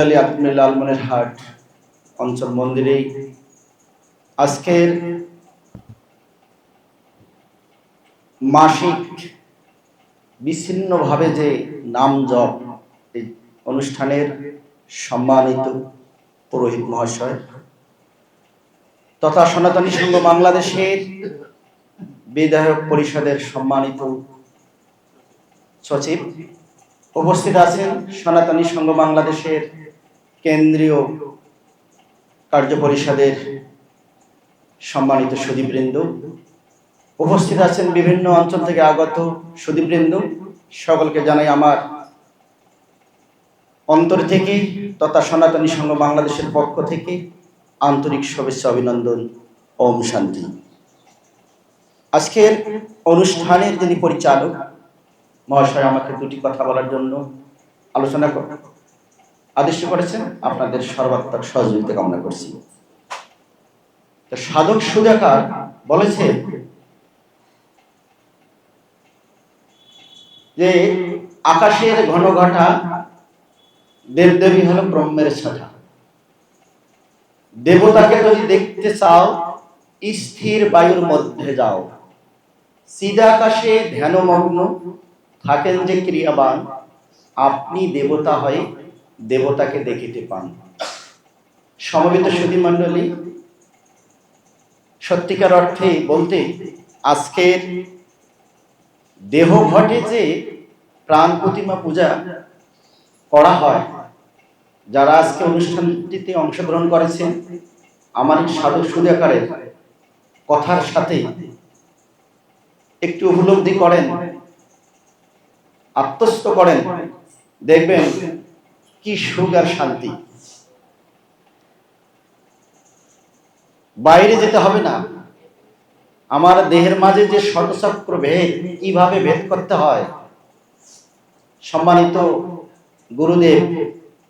আলী আত্মীয় লালমনের হাট অঞ্চল মন্দিরে আজকের মাসিক বিচ্ছিন্নভাবে যে নাম জপ এই অনুষ্ঠানের সম্মানিত পুরোহিত মহাশয় তথা সনাতনী সংঘ বাংলাদেশের বিধায়ক পরিষদের সম্মানিত সচিব উপস্থিত আছেন সনাতনী সংঘ বাংলাদেশের কেন্দ্রীয় কার্য পরিষদের সম্মানিত সুদীপবৃন্দ। উপস্থিত আছেন বিভিন্ন অঞ্চল থেকে আগত সুদীপবৃন্দ। সকলকে জানাই আমার অন্তর থেকে তথা সনাতনী সংঘ বাংলাদেশের পক্ষ থেকে আন্তরিক শুভেচ্ছা, অভিনন্দন, ওম শান্তি। আজকের অনুষ্ঠানের যিনি পরিচালক, মহাশয় আমাকে দুটি কথা বলার জন্য আলোচনা আদেশ করেছেন, আপনাদের সর্বাত্মক সহযোগিতা কামনা করছি। সাধক সুজাকার বলেছে যে আকাশের ঘন ঘটা, দেবদেবী হলো ব্রহ্মের ছাটা। দেবতাকে যদি দেখতে চাও, স্থির বায়ুর মধ্যে যাও। সিদাকাশে ধ্যানমগ্ন, থাকেন যে ক্রিয়াবান, আপনি দেবতা হয়ে দেবতাকে দেখিতে পান। সমবেত সুধী মণ্ডলী, সত্যিকার অর্থে বলতে আজকের দেহ ঘটে যে প্রাণ প্রতিমা পূজা করা হয়, যারা আজকে অনুষ্ঠানটিতে অংশগ্রহণ করেছেন, আমার সাধক সুদাকারের কথার সাথে একটু উপলব্ধি করেন, আত্মস্থ করেন, দেখবেন কি সুখ আর শান্তি? বাইরে যেতে হবে না। আমার দেহের মাঝে যে শতচক্র ভেদ, কীভাবে ভেদ করতে হয়? সম্মানিত গুরুদেব,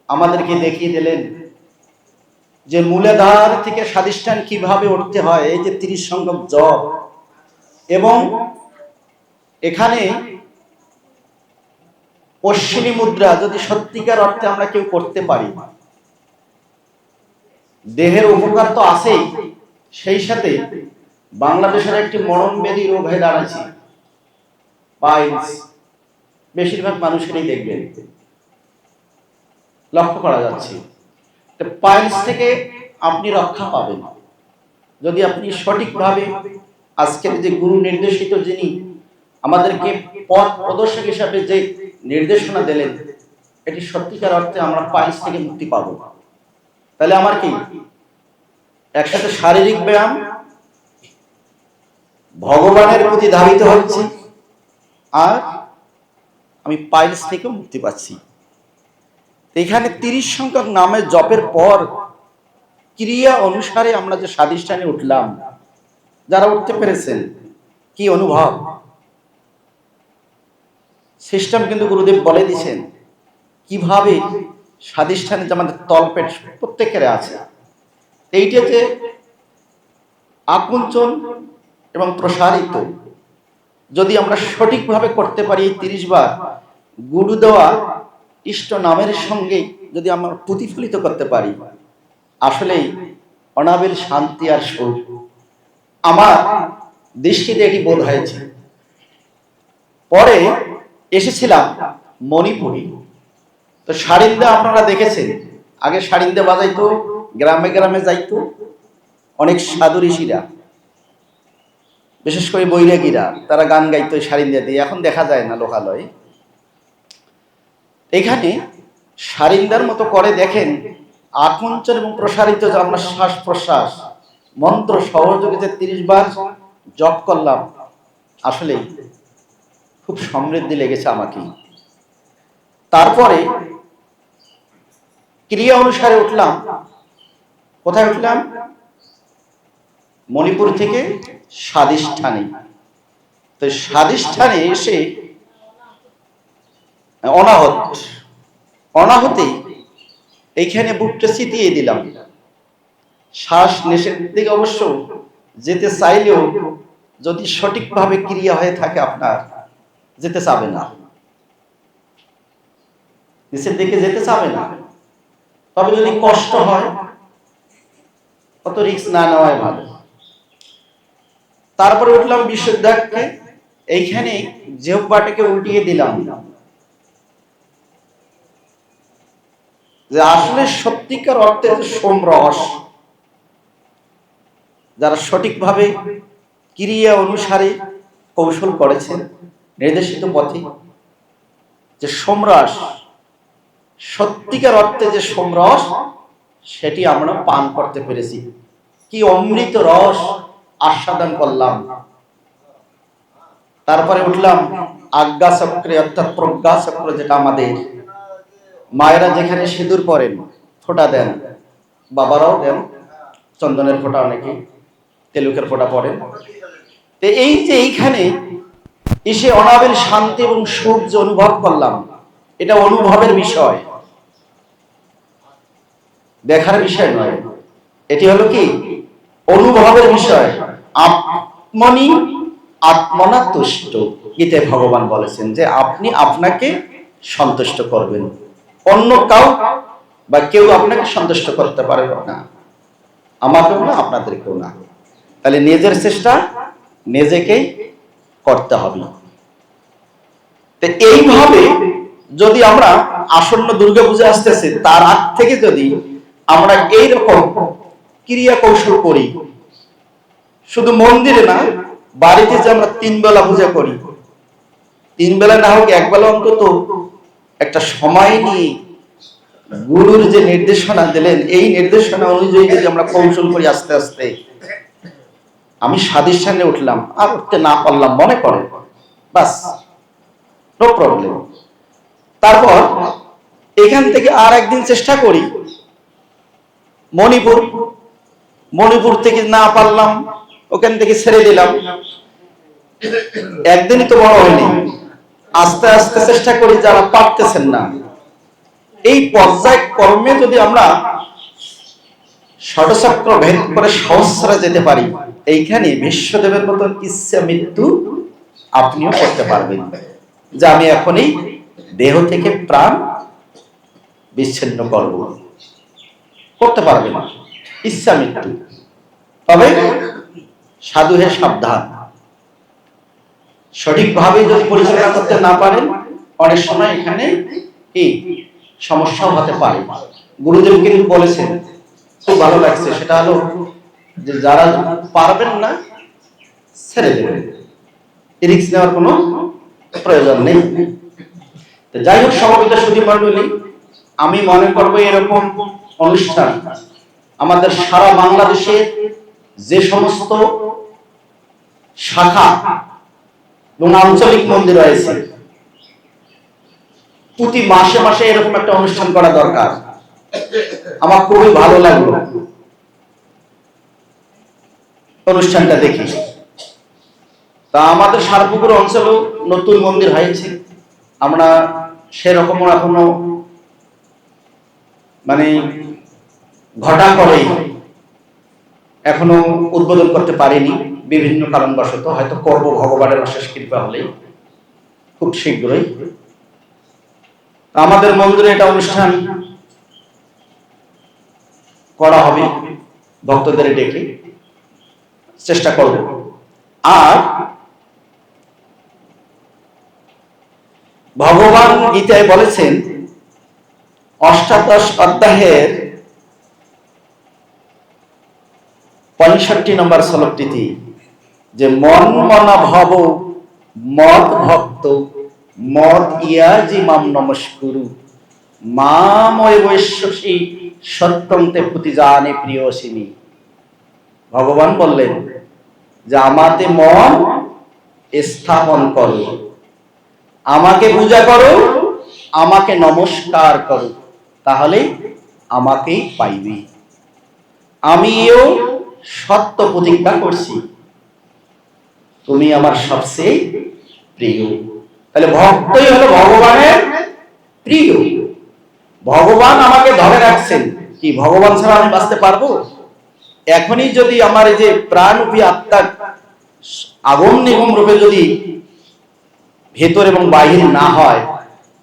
আমাদেরকে দেখিয়ে দিলেন যে মূলাধার থেকে স্বাদিষ্ঠান কীভাবে উঠতে হয়, এই যে তিরিশ সংখ্যক জপ। এবং এখানে অশ্বিনী মুদ্রা যদি সত্যিকার অর্থে আমরা কেউ করতে পারি, দেহের উপকার তো আছেই, সেই সাথে বাংলাদেশের একটি মরণ ব্যাধি রোগ হয়ে দাঁড়াচ্ছে বেশিরভাগ মানুষেরই দেখবেন। লক্ষ্য করা যাচ্ছে। পাইলস থেকে আপনি রক্ষা পাবেন। যদি আপনি সঠিকভাবে আজকের যে গুরু নির্দেশিত যিনি, আমাদেরকে পথ প্রদর্শক হিসাবে যে নির্দেশনা দিলেন এটি সত্যিকার অর্থে আমরা পাইলস থেকে মুক্তি পাব। তাহলে আমার কি? একসাথে শারীরিক ব্যায়াম, ভগবানের প্রতি ধাবিত হচ্ছে, আর আমি পাইলস থেকে মুক্তি পাচ্ছি। এখানে তিরিশ সংখ্যক নামের জপের পর ক্রিয়া অনুসারে আমরা যে স্বাদিষ্ঠানে উঠলাম, যারা উঠতে পেরেছেন, কি অনুভব? সিস্টেম কিন্তু গুরুদেব বলে দিছেন কীভাবে স্বাদিষ্ঠানে যে আমাদের তলপেট প্রত্যেকের আছে, এইটা যে আকুঞ্চন এবং প্রসারিত, যদি আমরা সঠিকভাবে করতে পারি এই তিরিশ বার, গুরু দেওয়া ইষ্ট নামের সঙ্গে যদি আমরা প্রতিফলিত করতে পারি আসলেই অনাবিল শান্তি আর সুখ আমার দৃষ্টিতে এটি বোধ হয়েছে। পরে এসেছিলাম মণিপুরি। তো সারিন্দা আপনারা দেখেছেন। আগে সারিন্দা বাজাইতো, গ্রামে গ্রামে যাইতো। অনেক সাধু ঋষিরা, বিশেষ করে বৈরাগীরা, তারা গান গাইতো সারিন্দা দিয়ে। এখন দেখা যায় না লোকালয়। এখানে সারিন্দার মতো করে দেখেন, আকঞ্চন এবং প্রসারিত যে আমরা শ্বাস প্রশ্বাস, মন্ত্র সহযোগিতা তিরিশ বার জপ করলাম আসলে খুব সমৃদ্ধি লেগেছে আমাকে তারপরে ক্রিয়া অনুসারে উঠলাম। কোথায় উঠলাম? মণিপুর থেকে স্বাদিষ্ঠানে তো স্বাদিষ্ঠানে এসে অনাহত, অনাহতে এইখানে বুকটা চিতিয়ে দিলাম। শ্বাস নেশের দিকে অবশ্য যেতে চাইলেও যদি সঠিকভাবে ক্রিয়া হয়ে থাকে আপনার যেতে চাবে না। নিচের দিকে যেতে চাবে না। তবে যদি কষ্ট হয়, অত রিস্ক না নেওয়াই ভালো। তারপরে উঠলাম বিশুদ্ধাকে এইখানে জেহ্বাটাকে উল্টিয়ে দিলাম। যে আসলে সত্যিকার অর্থে সোম সোমরস যারা সঠিকভাবে ক্রিয়া অনুসারে কৌশল করেছেন নির্দেশিত পথে যে সোমরস সত্যিকার অর্থে যে সোমরস সেটি আমরা পান করতে পেরেছি। কি অমৃত রস আস্বাদন করলাম। তারপরে উঠলাম আজ্ঞা চক্রে অর্থাৎ প্রজ্ঞা চক্র যেটা আমাদের। মায়েরা যেখানে সিঁদুর পরেন, ফোঁটা দেন। বাবারাও দেন। চন্দনের ফোঁটা অনেকে, তেলুকের ফোঁটা পড়েন তো এই যে এইখানে এসে অনাবিল শান্তি এবং সুখ যে অনুভব করলাম। এটা অনুভবের বিষয়। দেখার বিষয় নয়। এটি হলো কি? অনুভবের বিষয়। আপনি আত্মনা তুষ্ট গীতে ভগবান বলেছেন যে আপনি আপনাকে সন্তুষ্ট করবেন। অন্য কাউ বা কেউ আপনাকে সন্তুষ্ট করতে পারে না। আমাকেও না, আপনাদেরকেও না। তাহলে নিজের চেষ্টা নিজেকেই করতে হবে। তো এইভাবে যদি আমরা আসন্ন দুর্গা পূজা আসতেছে, তার আগ থেকে যদি আমরা এইরকম ক্রিয়া কৌশল করি, শুধু মন্দিরে না, বাড়িতে যে আমরা তিন বেলা পূজা করি, তিন বেলা না হোক এক বেলা অন্তত একটা সময় নিয়ে গুরুর যে নির্দেশনা দিলেন, এই নির্দেশনা অনুযায়ী যদি আমরা কৌশল করি আস্তে আস্তে আমি স্বাধীর সামনে উঠলাম আর উঠতে না পারলাম, মনে করে বাস নো প্রবলেম তারপর এখান থেকে আর একদিন চেষ্টা করি। মণিপুর মণিপুর থেকে না পারলাম, ওখান থেকে ছেড়ে দিলাম। একদিনই তো বড় হয়নি। আস্তে আস্তে চেষ্টা করি যারা পারতেছেন না। এই পর্যায় কর্মে যদি আমরা ষটচক্র ভেদ করে সহস্রে যেতে পারি এইখানে বিশ্বদেবের মতন ইচ্ছা মৃত্যু আপনিও করতে পারবেন। যে আমি এখনই দেহ থেকে প্রাণ বিচ্ছিন্ন করব। করতে পারবেন ইচ্ছা মৃত্যু? তবে সাধু হে সাবধান। সঠিকভাবে যদি পরিচালনা করতে না পারেন, অনেক সময় এখানে কি সমস্যাও হতে পারে। গুরুদেব কিন্তু বলেছেন, খুব ভালো লাগছে, সেটা হলো যে যারা পারবেন না, ছেড়ে দেবেন। রিক্স নেওয়ার কোনো প্রয়োজন নেই। যাই হোক, সমবেত সুদী মন্ডলী আমি মনে করব এরকম অনুষ্ঠান আমাদের সারা বাংলাদেশে যে সমস্ত শাখা এবং আঞ্চলিক মন্দির রয়েছে, প্রতি মাসে মাসে এরকম একটা অনুষ্ঠান করা দরকার। আমার খুবই ভালো লাগল। অনুষ্ঠানটা দেখি। তা আমাদের সারপুকুর অঞ্চলেও নতুন মন্দির হয়েছে। আমরা সেরকম এখনও মানে ঘটা করে এখনও উদ্বোধন করতে পারিনি। বিভিন্ন কারণবশত হয়তো করব ভগবানের অশেষ কৃপা হলেই খুব শীঘ্রই। আমাদের মন্দিরে এটা অনুষ্ঠান করা হবে, ভক্তদের ডেকে। চেষ্টা করব। আর ভগবান গীতায় বলেছেন, অষ্টাদশ অধ্যায়ের পঁয়ষট্টি নম্বর শ্লোকটিতে যে মন মনা ভব, মদ ভক্ত, মদ ইয়াজি মাম নমস্কুরু মাময় বৈশ্বসী সত্যন্তে পুতি জানে প্রিয়সিনী ভগবান বললেন যে আমাতে মন স্থাপন করো। আমাকে পূজা করো, আমাকে নমস্কার করো, তাহলে আমাকেই পাইবে। আমিও সত্য প্রতিজ্ঞা করছি। তুমি আমার সবচেয়ে প্রিয়। তাহলে ভক্তই হলো ভগবানের প্রিয়। ভগবান আমাকে ধরে রাখছেন। কি, ভগবান ছাড়া আমি বাঁচতে পারব? এখনই যদি আমার এই যে প্রাণরূপী আত্মা আগম নিগম রূপে যদি ভেতর এবং বাহির না হয়,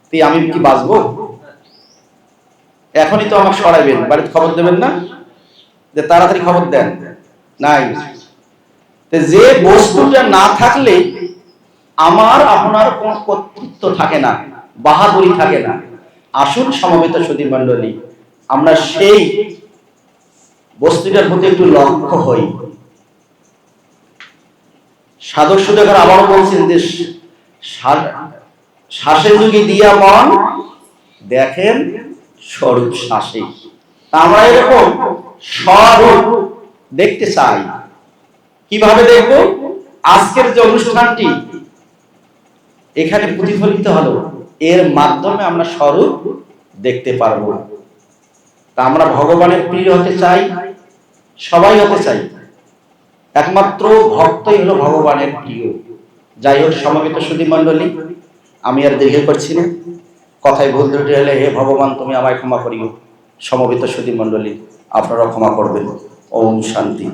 তে আমি কি বাঁচবো? এখনই তো আমাকে সরাইবেন, বাড়িতে খবর দেবেন না? যে তাড়াতাড়ি খবর দেন। নাই। যে বস্তুটা না থাকলে আমার, আপনার কোন কর্তৃত্ব থাকে না, বাহাদুরি থাকে না। আসুন সমবেত সুদী মণ্ডলী, আমরা সেই বস্তুটার প্রতি একটু লক্ষ্য হই। সাধক সুদেবর আবারও বলছেন যে শ্বাসে যুগে দিয়া মন দেখেন স্বরূপ শ্বাসে। আমরা এরকম স্বরূপ দেখতে চাই। কীভাবে দেখব? আজকের যে অনুষ্ঠানটি, এখানে প্রতিফলিত হলো। এর মাধ্যমে আমরা স্বরূপ দেখতে পারব। তা আমরা ভগবানের প্রিয় হতে চাই, সবাই হতে চাই। একমাত্র ভক্তই হলো ভগবানের প্রিয়। যাই হোক, সমবেত সুধি মণ্ডলী, আমি আর দীর্ঘ করছি না। কথায় ভুল ত্রুটি হলে হে ভগবান, তুমি আমায় ক্ষমা করিও। সমবেত সুধি মণ্ডলী আপনারা ক্ষমা করবেন। ওম শান্তি।